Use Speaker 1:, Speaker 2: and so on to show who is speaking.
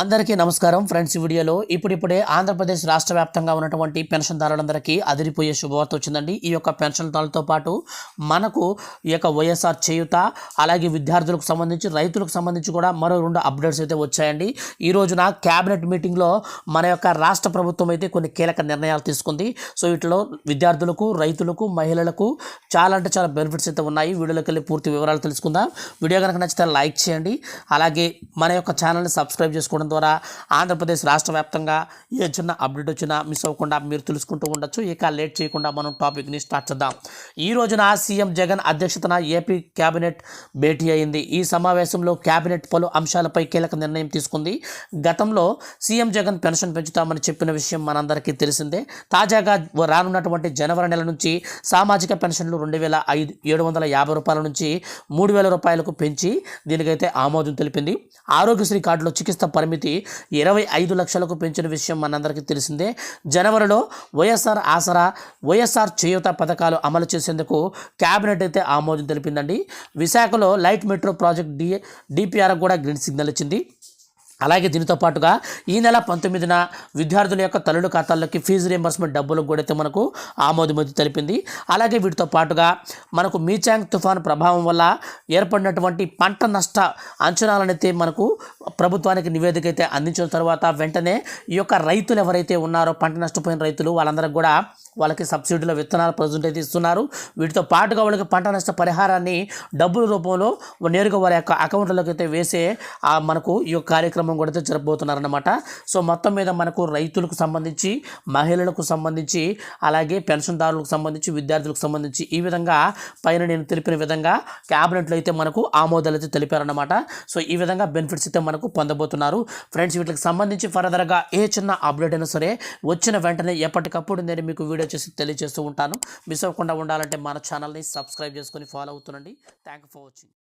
Speaker 1: అందరికీ నమస్కారం ఫ్రెండ్స్ ఈ వీడియోలో ఇప్పుడిప్పుడే ఆంధ్రప్రదేశ్ రాష్ట్ర వ్యాప్తంగా ఉన్నటువంటి పెన్షన్దారులందరికీ అదిరిపోయే శుభవార్త వచ్చిందండి. ఈ యొక్క పెన్షన్దారులతో పాటు మనకు ఈ యొక్క వైఎస్ఆర్ చేయుత అలాగే విద్యార్థులకు సంబంధించి రైతులకు సంబంధించి కూడా మరో రెండు అప్డేట్స్ అయితే వచ్చాయండి. ఈ రోజున క్యాబినెట్ మీటింగ్లో మన యొక్క రాష్ట్ర ప్రభుత్వం అయితే కొన్ని కీలక నిర్ణయాలు తీసుకుంది. సో వీటిలో విద్యార్థులకు రైతులకు మహిళలకు చాలా అంటే చాలా బెనిఫిట్స్ అయితే ఉన్నాయి. వీడియోలోకి వెళ్ళి పూర్తి వివరాలు తెలుసుకుందాం. వీడియో కనుక నచ్చితే లైక్ చేయండి. అలాగే మన యొక్క ఛానల్ని సబ్స్క్రైబ్ చేసుకోవడం ద్వారా ఆంధ్రప్రదేశ్ రాష్ట్ర వ్యాప్తంగా ఏ చిన్న అప్డేట్ వచ్చినా మిస్ అవ్వకుండా మీరు తెలుసుకుంటూ ఉండొచ్చు. ఇక లేట్ చేయకుండా మనం టాపిక్ని స్టార్ట్ చేద్దాం. ఈ రోజున సీఎం జగన్ అధ్యక్షతన ఏపీ కేబినెట్ భేటీ అయింది. ఈ సమావేశంలో కేబినెట్ పలు అంశాలపై కీలక నిర్ణయం తీసుకుంది. గతంలో సీఎం జగన్ పెన్షన్ పెంచుతామని చెప్పిన విషయం మనందరికీ తెలిసిందే. తాజాగా రానున్నటువంటి జనవరి నెల నుంచి సామాజిక పెన్షన్లు రెండు వేల ఐదు ఏడు వందల యాభై రూపాయల నుంచి మూడు వేల రూపాయలకు పెంచి దీనికైతే ఆమోదం తెలిపింది. ఆరోగ్యశ్రీ కార్డులో చికిత్స పరిమితి ఇరవై ఐదు లక్షలకు పెంచిన విషయం మనందరికీ తెలిసిందే. జనవరిలో వైఎస్ఆర్ ఆసరా వైఎస్ఆర్ చేయూత పథకాలు అమలు చేసేందుకు కేబినెట్ అయితే ఆమోదం తెలిపిందండి. విశాఖలో light metro project D DPR కూడా గ్రీన్ సిగ్నల్ ఇచ్చింది. అలాగే దీనితో పాటుగా ఈ నెల పంతొమ్మిదిన విద్యార్థుల యొక్క తల్లుల ఖాతాల్లోకి ఫీజు రియంబర్స్మెంట్ డబ్బులకు కూడా అయితే మనకు ఆమోదమతి తెలిపింది. అలాగే వీటితో పాటుగా మనకు మీచాంగ్ తుఫాను ప్రభావం వల్ల ఏర్పడినటువంటి పంట నష్ట అంచనాలనైతే మనకు ప్రభుత్వానికి నివేదిక అయితే అందించిన తర్వాత వెంటనే ఈ యొక్క రైతులు ఎవరైతే ఉన్నారో పంట నష్టపోయిన రైతులు వాళ్ళందరికీ కూడా వాళ్ళకి సబ్సిడీలో విత్తనాలు ప్రజెంట్ అయితే ఇస్తున్నారు. వీటితో పాటుగా వాళ్ళకి పంట నష్ట పరిహారాన్ని డబ్బుల రూపంలో నేరుగా వారి యొక్క అకౌంట్లోకి అయితే వేసే మనకు ఈ యొక్క కార్యక్రమం కూడా అయితే జరపబోతున్నారన్నమాట సో మొత్తం మీద మనకు రైతులకు సంబంధించి మహిళలకు సంబంధించి అలాగే పెన్షన్దారులకు సంబంధించి విద్యార్థులకు సంబంధించి ఈ విధంగా పైన నేను తెలిపిన విధంగా క్యాబినెట్లో అయితే మనకు ఆమోదాలు అయితే తెలిపారన్నమాట. సో ఈ విధంగా బెనిఫిట్స్ అయితే మనకు పొందబోతున్నారు. ఫ్రెండ్స్ వీటికి సంబంధించి ఫర్దర్గా ఏ చిన్న అప్డేట్ అయినా సరే వచ్చిన వెంటనే ఎప్పటికప్పుడు నేను మీకు వీడియో చేసి తెలియజేస్తూ ఉంటాను. మిస్ అవ్వకుండా ఉండాలంటే మన ఛానల్ని సబ్స్క్రైబ్ చేసుకొని ఫాలో అవుతుండండి. Thank for watching.